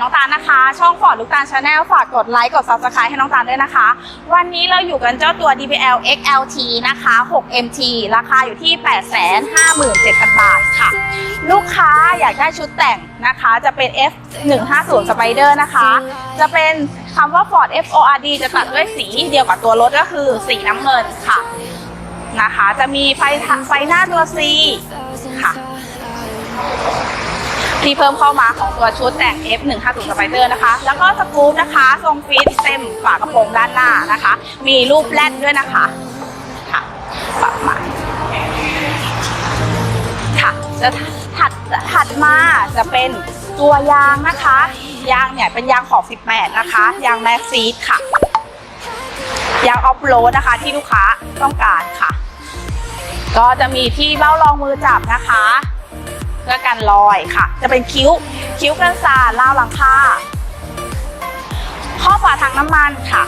น้องตาลนะคะ ช่องฟอร์ดลูกตาลชาแนลฝากกดไลค์กด subscribe ให้น้องตาลด้วยนะคะ วันนี้เราอยู่กันเจ้าตัว DPL XLT นะคะ 6MT ราคาอยู่ที่ 857,000 บาทค่ะ ลูกค้าอยากได้ชุดแต่งนะคะจะเป็น F150 Spider นะคะ จะเป็นคำว่า Ford FORD จะตัดด้วยสีเดียวกับตัวรถก็คือสีน้ำเงินค่ะนะคะ จะมีไฟทะไฟหน้าตัว C ที่เพิ่มเข้ามาของตัวชุดแต่ง F150 Spider นะคะ แล้วก็สกู๊ปนะคะทรงฟิตเต็มฝากระโปรงด้านหน้านะคะ มีรูปแรดด้วยนะคะค่ะฝากมาค่ะจะถัดถัดมาจะเป็นตัวยางนะคะ ยางเนี่ยเป็นยางขอบ18 นะคะ ยางแม็กซีดค่ะ ยางออฟโรดนะคะที่ลูกค้าต้องการค่ะ ก็จะมีที่เบ้ารองมือจับนะคะ เพื่อกันรอยค่ะ จะเป็นคิ้ว คิ้วกันสาดราวหลังคาข้อฝาถังน้ำมันค่ะ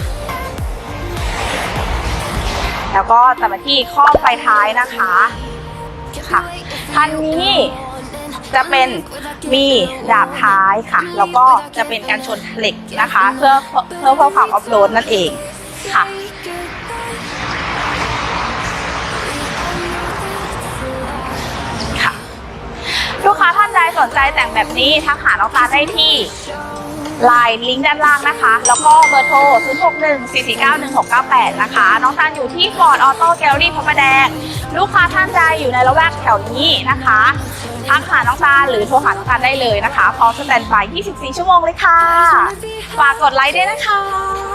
แล้วก็จะมาที่ข้อไฟท้ายนะคะค่ะคันนี้จะเป็นมีดาบท้ายค่ะ แล้วก็จะเป็นการชนเหล็กนะคะ เพื่อเพื่อเพิ่มความออฟโรดนั่นเองค่ะ สนใจแต่งแบบนี้ทักหาน้องตาได้ที่ไลน์ลิงก์ด้านล่างนะคะ แล้วก็เบอร์โทร 061 449 1698 นะคะ น้องตาอยู่ที่ฟอร์ดออโต้แกลลี่พระประแดง ลูกค้าท่านใดอยู่ในละแวกแถวนี้นะคะ ทักหาน้องตาหรือโทรหาน้องตาได้เลยนะคะพร้อมสแตนบาย 24 ชั่วโมงเลยค่ะ ฝากกดไลค์ด้วยนะคะ